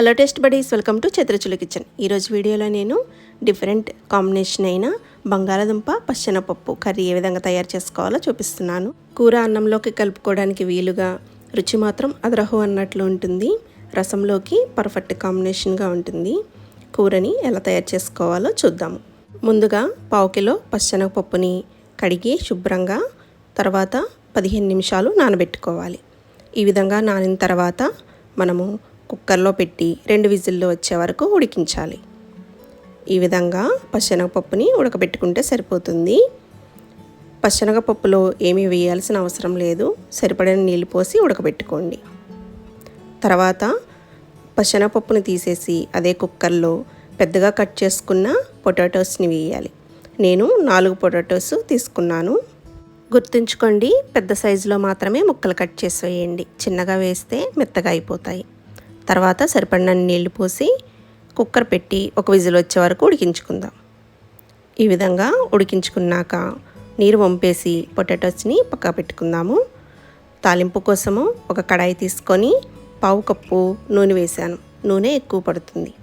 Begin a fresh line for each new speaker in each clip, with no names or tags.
Hello test buddies welcome to Chitrachula kitchen. ఈరోజు వీడియోలో నేను డిఫరెంట్ కాంబినేషన్ అయిన బంగాళదుంప పచ్చెనపప్పు కర్రీ ఏ విధంగా తయారు చేసుకోవాలో చూపిస్తున్నాను. కూర అన్నంలోకి కలుపుకోవడానికి వీలుగా రుచి మాత్రం అదరహు అన్నట్లు ఉంటుంది. రసంలోకి పర్ఫెక్ట్ కాంబినేషన్గా ఉంటుంది. కూరని ఎలా తయారు చేసుకోవాలో చూద్దాము. ముందుగా పావు కిలో పచ్చెనగపప్పుని కడిగి శుభ్రంగా తర్వాత పదిహేను నిమిషాలు నానబెట్టుకోవాలి. ఈ విధంగా నానిన తర్వాత మనము కుక్కర్లో పెట్టి రెండు విజిల్లు వచ్చే వరకు ఉడికించాలి. ఈ విధంగా పశనగపప్పుని ఉడకబెట్టుకుంటే సరిపోతుంది. పచ్చెనగపప్పులో ఏమీ వేయాల్సిన అవసరం లేదు. సరిపడిన నీళ్ళు పోసి ఉడకబెట్టుకోండి. తర్వాత పశనగపప్పుని తీసేసి అదే కుక్కర్లో పెద్దగా కట్ చేసుకున్న పొటాటోస్ని వేయాలి. నేను నాలుగు పొటాటోస్ తీసుకున్నాను. గుర్తుంచుకోండి పెద్ద సైజులో మాత్రమే ముక్కలు కట్ చేసి వేయండి. చిన్నగా వేస్తే మెత్తగా అయిపోతాయి. తర్వాత సరిపడిన నీళ్ళు పోసి కుక్కర్ పెట్టి ఒక విజిల్ వచ్చే వరకు ఉడికించుకుందాం. ఈ విధంగా ఉడికించుకున్నాక నీరు వంపేసి పొటాటోస్ని పక్క పెట్టుకుందాము. తాలింపు కోసము ఒక కడాయి తీసుకొని పావు కప్పు నూనె వేశాను. నూనె ఎక్కువ పడుతుంది.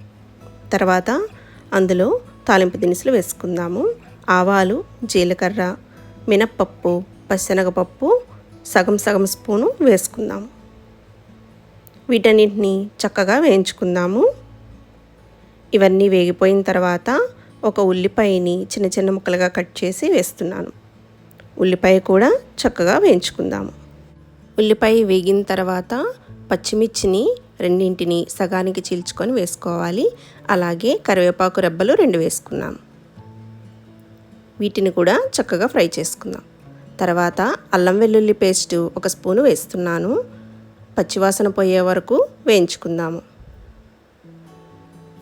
తర్వాత అందులో తాలింపు దినుసులు వేసుకుందాము. ఆవాలు జీలకర్ర మినప్పప్పు పచ్చనగపప్పు సగం సగం స్పూను వేసుకుందాము. వీటన్నింటిని చక్కగా వేయించుకుందాము. ఇవన్నీ వేగిపోయిన తర్వాత ఒక ఉల్లిపాయని చిన్న చిన్న ముక్కలుగా కట్ చేసి వేస్తున్నాను. ఉల్లిపాయ కూడా చక్కగా వేయించుకుందాము. ఉల్లిపాయ వేగిన తర్వాత పచ్చిమిర్చిని రెండింటిని సగానికి చీల్చుకొని వేసుకోవాలి. అలాగే కరివేపాకు రెబ్బలు రెండు వేసుకున్నాము వీటిని కూడా చక్కగా ఫ్రై చేసుకుందాం. తర్వాత అల్లం వెల్లుల్లి పేస్టు ఒక స్పూను వేస్తున్నాను. పచ్చివాసన పోయే వరకు వేయించుకుందాము.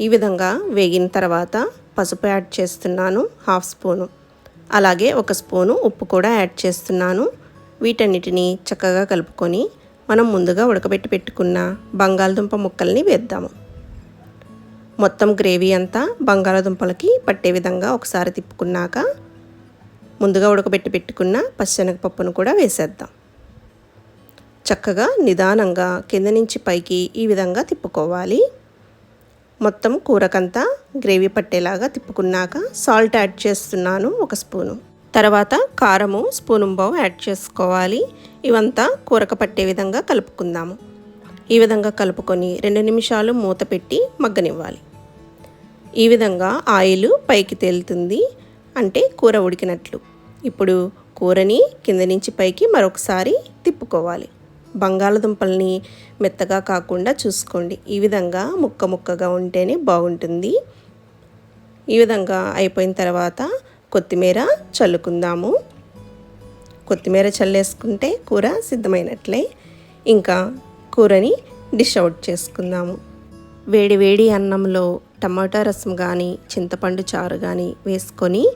ఈ విధంగా వేగిన తర్వాత పసుపు యాడ్ చేస్తున్నాను హాఫ్ స్పూను. అలాగే ఒక స్పూను ఉప్పు కూడా యాడ్ చేస్తున్నాను. వీటన్నిటిని చక్కగా కలుపుకొని మనం ముందుగా ఉడకబెట్టి పెట్టుకున్న బంగాళదుంప ముక్కల్ని వేద్దాము. మొత్తం గ్రేవీ అంతా బంగాళదుంపలకి పట్టే విధంగా ఒకసారి తిప్పుకున్నాక ముందుగా ఉడకబెట్టి పెట్టుకున్న పచ్చనగపప్పును కూడా వేసేద్దాం. చక్కగా నిదానంగా కింద నుంచి పైకి ఈ విధంగా తిప్పుకోవాలి. మొత్తం కూరకంతా గ్రేవీ పట్టేలాగా తిప్పుకున్నాక సాల్ట్ యాడ్ చేస్తున్నాను ఒక స్పూను. తర్వాత కారము స్పూను బావు యాడ్ చేసుకోవాలి. ఇవంతా కూరకు పట్టే విధంగా కలుపుకుందాము. ఈ విధంగా కలుపుకొని రెండు నిమిషాలు మూత పెట్టి మగ్గనివ్వాలి. ఈ విధంగా ఆయిల్ పైకి తేలుతుంది. అంటే కూర ఉడికినట్లు. ఇప్పుడు కూరని కింద నుంచి పైకి మరొకసారి తిప్పుకోవాలి. బంగాళదుంపల్ని మెత్తగా కాకుండా చూసుకోండి. ఈ విధంగా ముక్క ముక్కగా ఉంటేనే బాగుంటుంది. ఈ విధంగా అయిపోయిన తర్వాత కొత్తిమీర చల్లుకుందాము. కొత్తిమీర చల్లేసుకుంటే కూర సిద్ధమైనట్లే. ఇంకా కూరని డిష్ అవుట్ చేసుకుందాము. వేడి వేడి అన్నంలో టమాటా రసం కానీ చింతపండు చారు కానీ వేసుకొని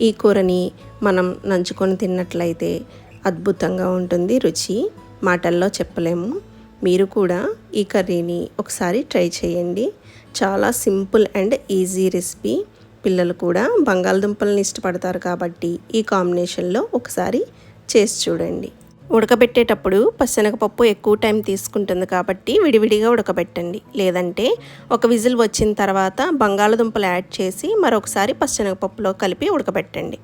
ఈ కూరని మనం నంచుకొని తిన్నట్లయితే అద్భుతంగా ఉంటుంది రుచి. మాటల్లో చెప్పలేము. మీరు కూడా ఈ కర్రీని ఒకసారి ట్రై చేయండి. చాలా సింపుల్ అండ్ ఈజీ రెసిపీ. పిల్లలు కూడా బంగాళదుంపలను ఇష్టపడతారు కాబట్టి ఈ కాంబినేషన్లో ఒకసారి చేసి చూడండి. ఉడకబెట్టేటప్పుడు పచ్చనగపప్పు ఎక్కువ టైం తీసుకుంటుంది కాబట్టి విడివిడిగా ఉడకబెట్టండి. లేదంటే ఒక విజిల్ వచ్చిన తర్వాత బంగాళదుంపలు యాడ్ చేసి మరొకసారి పచ్చనగపప్పులో కలిపి ఉడకబెట్టండి.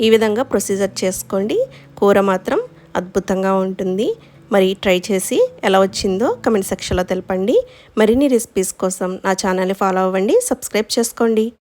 ఈ విధంగా ప్రొసీజర్ చేసుకోండి. కూర మాత్రం అద్భుతంగా ఉంటుంది. మరి ట్రై చేసి ఎలా వచ్చిందో కమెంట్ సెక్షన్లో తెలపండి. మరిన్ని రెసిపీస్ కోసం నా ఛానల్ని ఫాలో అవ్వండి. సబ్స్క్రైబ్ చేసుకోండి.